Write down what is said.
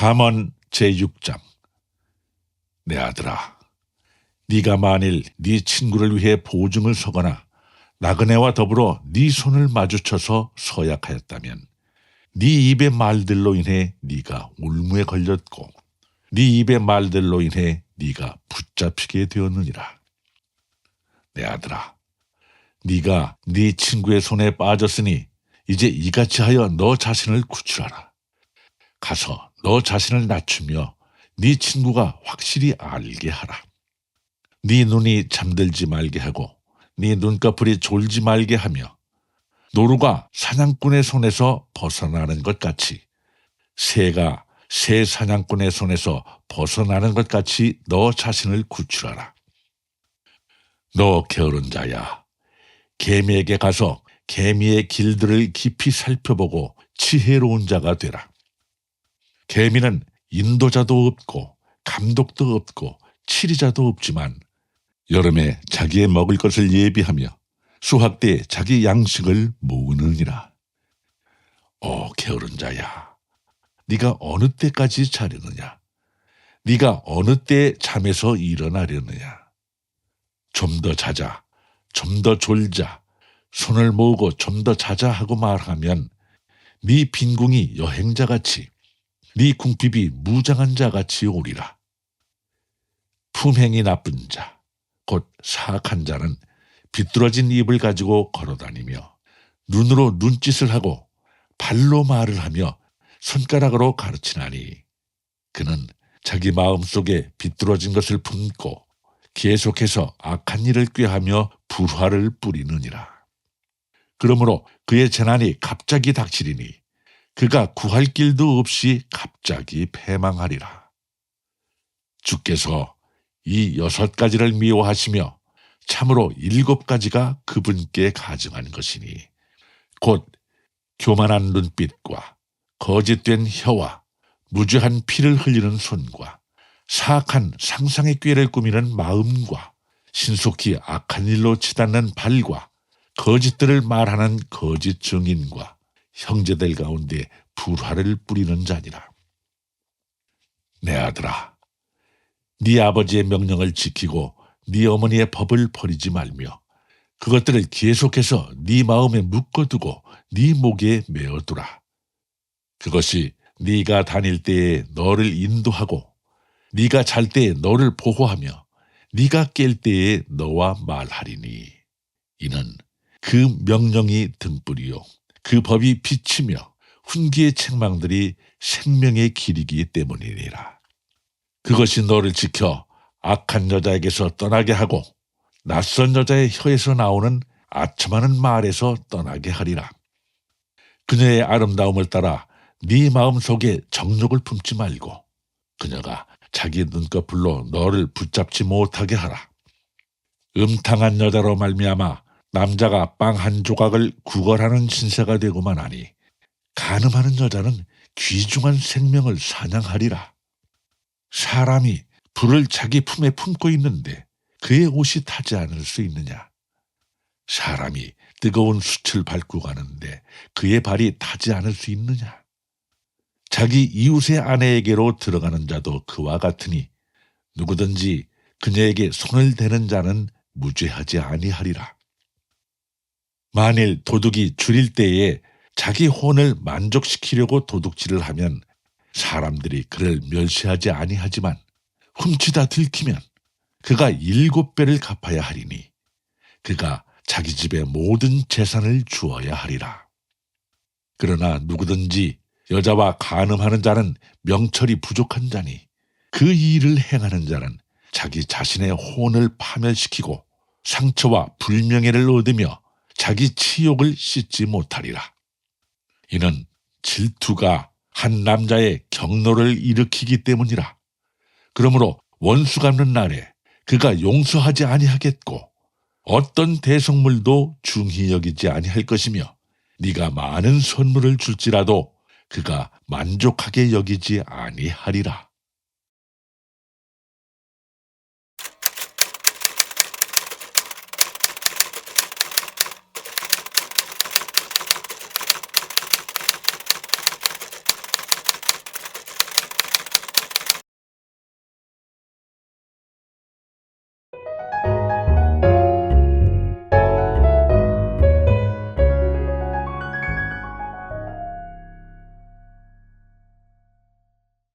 잠언 제6장. 내 아들아 네가 만일 네 친구를 위해 보증을 서거나 나그네와 더불어 네 손을 마주쳐서 서약하였다면 네 입의 말들로 인해 네가 울무에 걸렸고 네 입의 말들로 인해 네가 붙잡히게 되었느니라. 내 아들아 네가 네 친구의 손에 빠졌으니 이제 이같이 하여 너 자신을 구출하라 가서 너 자신을 낮추며 네 친구가 확실히 알게 하라. 네 눈이 잠들지 말게 하고 네 눈꺼풀이 졸지 말게 하며 노루가 사냥꾼의 손에서 벗어나는 것 같이 새가 새 사냥꾼의 손에서 벗어나는 것 같이 너 자신을 구출하라. 너 게으른 자야. 개미에게 가서 개미의 길들을 깊이 살펴보고 지혜로운 자가 되라. 개미는 인도자도 없고 감독도 없고 치리자도 없지만 여름에 자기의 먹을 것을 예비하며 수확 때 자기 양식을 모으느니라. 오 게으른 자야, 네가 어느 때까지 자려느냐? 네가 어느 때 잠에서 일어나려느냐? 좀 더 자자, 좀 더 졸자, 손을 모으고 좀 더 자자 하고 말하면 네 빈궁이 여행자같이 네 궁핍이 무장한 자같이 오리라. 품행이 나쁜 자, 곧 사악한 자는 비뚤어진 입을 가지고 걸어다니며 눈으로 눈짓을 하고 발로 말을 하며 손가락으로 가르치나니 그는 자기 마음 속에 비뚤어진 것을 품고 계속해서 악한 일을 꾀하며 불화를 뿌리느니라. 그러므로 그의 재난이 갑자기 닥치리니 그가 구할 길도 없이 갑자기 패망하리라. 주께서 이 여섯 가지를 미워하시며 참으로 일곱 가지가 그분께 가증한 것이니 곧 교만한 눈빛과 거짓된 혀와 무죄한 피를 흘리는 손과 사악한 상상의 꾀를 꾸미는 마음과 신속히 악한 일로 치닫는 발과 거짓들을 말하는 거짓 증인과 형제들 가운데 불화를 뿌리는 자니라. 내 아들아, 네 아버지의 명령을 지키고 네 어머니의 법을 버리지 말며 그것들을 계속해서 네 마음에 묶어두고 네 목에 메어두라. 그것이 네가 다닐 때에 너를 인도하고 네가 잘 때에 너를 보호하며 네가 깰 때에 너와 말하리니 이는 그 명령이 등불이요 그 법이 비치며 훈기의 책망들이 생명의 길이기 때문이니라. 그것이 너를 지켜 악한 여자에게서 떠나게 하고 낯선 여자의 혀에서 나오는 아첨하는 말에서 떠나게 하리라. 그녀의 아름다움을 따라 네 마음 속에 정욕을 품지 말고 그녀가 자기 눈꺼풀로 너를 붙잡지 못하게 하라. 음탕한 여자로 말미암아 남자가 빵 한 조각을 구걸하는 신세가 되고만 하니 가늠하는 여자는 귀중한 생명을 사냥하리라. 사람이 불을 자기 품에 품고 있는데 그의 옷이 타지 않을 수 있느냐? 사람이 뜨거운 숯을 밟고 가는데 그의 발이 타지 않을 수 있느냐? 자기 이웃의 아내에게로 들어가는 자도 그와 같으니 누구든지 그녀에게 손을 대는 자는 무죄하지 아니하리라. 만일 도둑이 줄일 때에 자기 혼을 만족시키려고 도둑질을 하면 사람들이 그를 멸시하지 아니하지만 훔치다 들키면 그가 일곱 배를 갚아야 하리니 그가 자기 집의 모든 재산을 주어야 하리라. 그러나 누구든지 여자와 간음하는 자는 명철이 부족한 자니 그 일을 행하는 자는 자기 자신의 혼을 파멸시키고 상처와 불명예를 얻으며 자기 치욕을 씻지 못하리라. 이는 질투가 한 남자의 경로를 일으키기 때문이라. 그러므로 원수 갚는 날에 그가 용서하지 아니하겠고 어떤 대성물도 중히 여기지 아니할 것이며 네가 많은 선물을 줄지라도 그가 만족하게 여기지 아니하리라.